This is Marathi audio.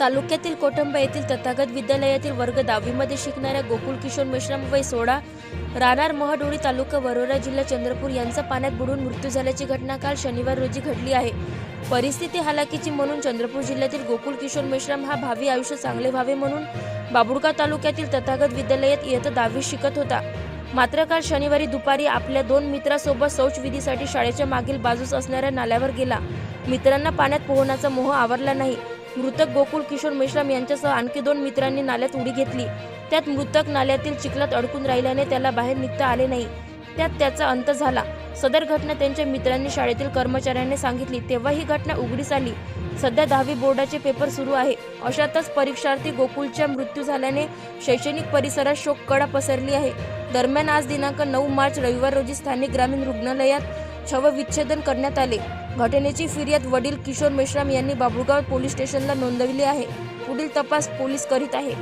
तालुक्यातील कोटंबा येथील तथागत विद्यालयातील वर्ग दहावीमध्ये शिकणाऱ्या गोकुल किशोर मेश्राम वय सोळा राहणार महडोळी तालुका वरोरा जिल्हा चंद्रपूर यांचा पाण्यात बुडून मृत्यू झाल्याची घटना काल शनिवार रोजी घडली आहे. परिस्थिती हालाकीची म्हणून चंद्रपूर जिल्ह्यातील गोकुल किशोर मेश्राम हा भावी आयुष्य चांगले व्हावे म्हणून बाबुळका तालुक्यातील तथागत विद्यालयात इयत्ता दहावी शिकत होता. मात्र काल शनिवारी दुपारी आपल्या दोन मित्रासोबत शौचविधीसाठी शाळेच्या मागील बाजूस असणाऱ्या नाल्यावर गेला. मित्रांना पाण्यात पोहण्याचा मोह आवरला नाही. मृतक गोकुल किशोर मेश्राम यांच्यासह आणखी दोन मित्रांनी नाल्यात उडी घेतली. त्यात मृतक नाल्यातील चिखलात अडकून राहिल्याने त्याला बाहेर निघता आले नाही. त्यात त्याचा अंत झाला. सदर घटना त्यांच्या मित्रांनी शाळेतील कर्मचाऱ्यांनी सांगितली. तेव्हा ही घटना उघडीस आली. सध्या दहावी बोर्डाचे पेपर सुरू आहे. अशातच परीक्षार्थी गोकुलच्या मृत्यू झाल्याने शैक्षणिक परिसरात शोककडा पसरली आहे. दरम्यान आज दिनांक नऊ मार्च रविवार रोजी स्थानिक ग्रामीण रुग्णालयात शवविच्छेदन करण्यात आले. घटनेची फिर्याद वडील किशोर मेश्राम यांनी बाबुळगाव पोलीस स्टेशनला नोंदवली आहे. पुढील तपास पोलीस करीत आहे.